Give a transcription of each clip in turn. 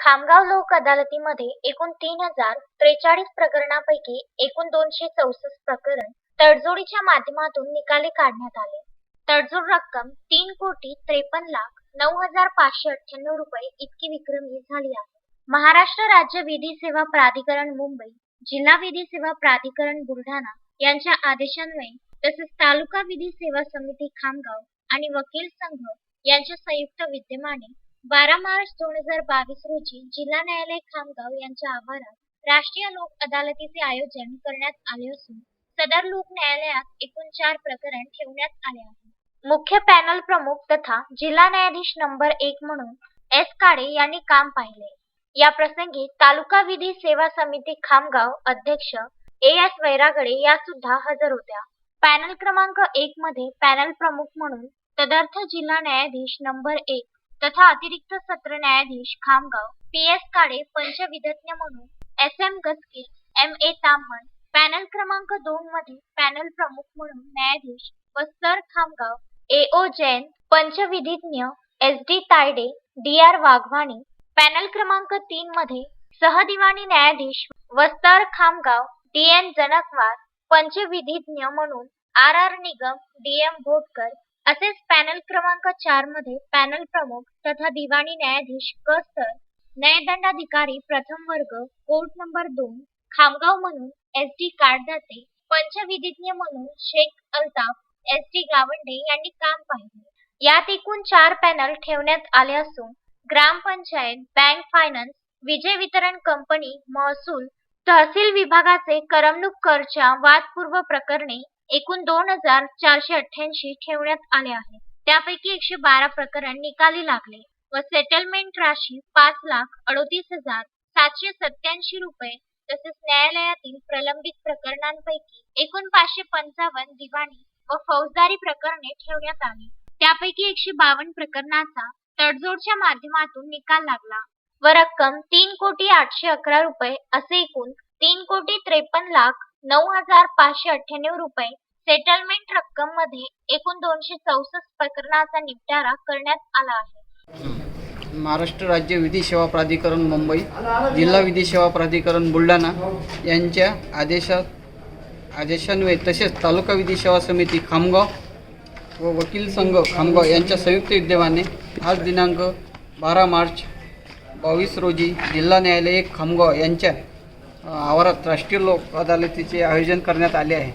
खामगाव लोक अदालतीमध्ये एकूण तीन हजार त्रेचाळीस प्रकरणापैकी एकूण दोनशे चौसष्ट प्रकरण तडजोडीच्या माध्यमातून निकाली काढण्यात आले. तडजोड रक्कम तीन कोटी त्रेपन्न लाख नऊ हजार पाचशे अठ्ठ्याण्णव रुपये इतकी विक्रमी झाली आहे. महाराष्ट्र राज्य विधी सेवा प्राधिकरण मुंबई जिल्हा विधी सेवा प्राधिकरण बुलढाणा यांच्या आदेशान्वये तसेच तालुका विधी सेवा समिती खामगाव आणि वकील संघ यांच्या संयुक्त विद्यमाने बारा मार्च दोन हजार बावीस रोजी जिल्हा न्यायालय खामगाव यांच्या आवारात राष्ट्रीय लोक अदालतीचे आयोजन करण्यात आले असून सदर लोक न्यायालयात एकूण चार प्रकरण ठेवण्यात आले आहे मुख्य पॅनल प्रमुख तथा जिल्हा न्यायाधीश नंबर एक म्हणून एस काळे यांनी काम पाहिले. या प्रसंगी तालुका विधी सेवा समिती खामगाव अध्यक्ष ए एस वैरागडे या सुद्धा हजर होत्या. पॅनल क्रमांक एक मध्ये पॅनल प्रमुख म्हणून तदर्थ जिल्हा न्यायाधीश नंबर एक तथा अतिरिक्त सत्र न्यायाधीश खामगाव पी एस काडे पंचविधज्ञ म्हणून S M Gaske M A Tamhan panel क्रमांक दोन मध्ये पॅनल प्रमुख म्हणून न्यायाधीश वस्तर Khamgaon A O Jain पंचविधिज्ञ S D Tayde D R Waghwani panel क्रमांक तीन मध्ये सहदिवाणी न्यायाधीश वस्तर खामगाव डी एन जनकवार पंचविधिज्ञ म्हणून R R Nigam D M Bhotkar असेच पॅनल क्रमांक चारमध्ये पॅनल प्रमुख तथा दिवाणी न्यायाधीश क सर न्यायदंडाधिकारी प्रथम वर्ग कोर्ट नंबर दोन खामगाव म्हणून एस डी कार्डदाते पंचविधिज्ञ म्हणून शेख अल्ताफ एस डी गावंडे यांनी काम पाहिले. यात एकूण चार पॅनल ठेवण्यात आले असून ग्रामपंचायत बँक फायनान्स विजय वितरण कंपनी महसूल तहसील विभागाचे करमणूक करच्या वादपूर्व प्रकरणे एकूण दोन हजार चारशे अठ्ठ्याऐंशी ठेवण्यात आले आहे. त्यापैकी एकशे बारा प्रकरण निकाली लागले व सेटलमेंट राशी पाच लाख अडोतीस हजार सातशे सत्याऐंशी रुपये तसेच न्यायालयातील प्रलंबित प्रकरणांपैकी एकूण पाचशे पंचावन्न दिवाणी व फौजदारी प्रकरणे ठेवण्यात आली. त्यापैकी एकशे बावन्न प्रकरणाचा तडजोडच्या माध्यमातून निकाल लागला व रक्कम तीन कोटी आठशे अकरा रुपये असे एकूण तीन कोटी त्रेपन्न लाख नऊ हजार पाचशे अठ्ठ्याण्णव रुपये सेटलमेंट रक्कममध्ये एकूण दोनशे चौसष्ट प्रकरणाचा निपटारा करण्यात आला आहे. महाराष्ट्र राज्य विधी सेवा प्राधिकरण मुंबई जिल्हा विधी सेवा प्राधिकरण बुलढाणा यांच्या आदेशात आदेशान्वये तसेच तालुका विधी सेवा समिती खामगाव व वकील संघ खामगाव यांच्या संयुक्त विद्यमाने आज दिनांक बारा मार्च बावीस रोजी जिल्हा न्यायालय एक खामगाव यांच्या आवारात राष्ट्रीय लोक अदालतीचे आयोजन करण्यात आले आहे.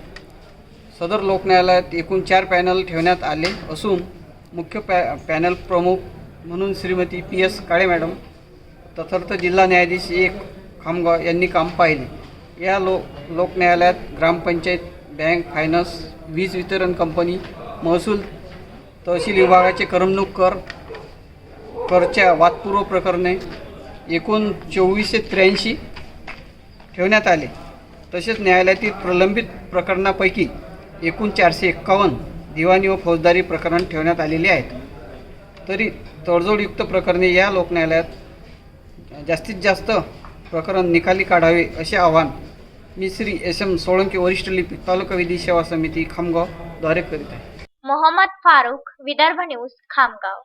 सदर लोक न्यायालयात एकूण चार पॅनल ठेवण्यात आले असून मुख्य पॅ पॅनल प्रमुख म्हणून Shrimati P S Kale madam तथर्थ जिल्हा न्यायाधीश एक खामगाव यांनी काम पाहिले. या लो लोक न्यायालयात ग्रामपंचायत बँक फायनान्स वीज वितरण कंपनी महसूल तहसील विभागाचे करमणूक कर करच्या वादपूर्व प्रकरणे एकूण चोवीसशे त्र्याऐंशी ठेवण्यात आले. तसेच न्यायालयातील प्रलंबित प्रकरणापैकी एकूण चारशे एक्कावन्न दिवाणी व फौजदारी प्रकरण ठेवण्यात आलेली आहेत. तरी तडजोडयुक्त प्रकरणे या लोकन्यायालयात जास्तीत जास्त प्रकरण निकाली काढावे असे आवाहन मी श्री एस एम सोळंकी वरिष्ठ लिपिक तालुका विधी सेवा समिती खामगावद्वारे करीत आहे. मोहम्मद फारुख विदर्भ न्यूज खामगाव.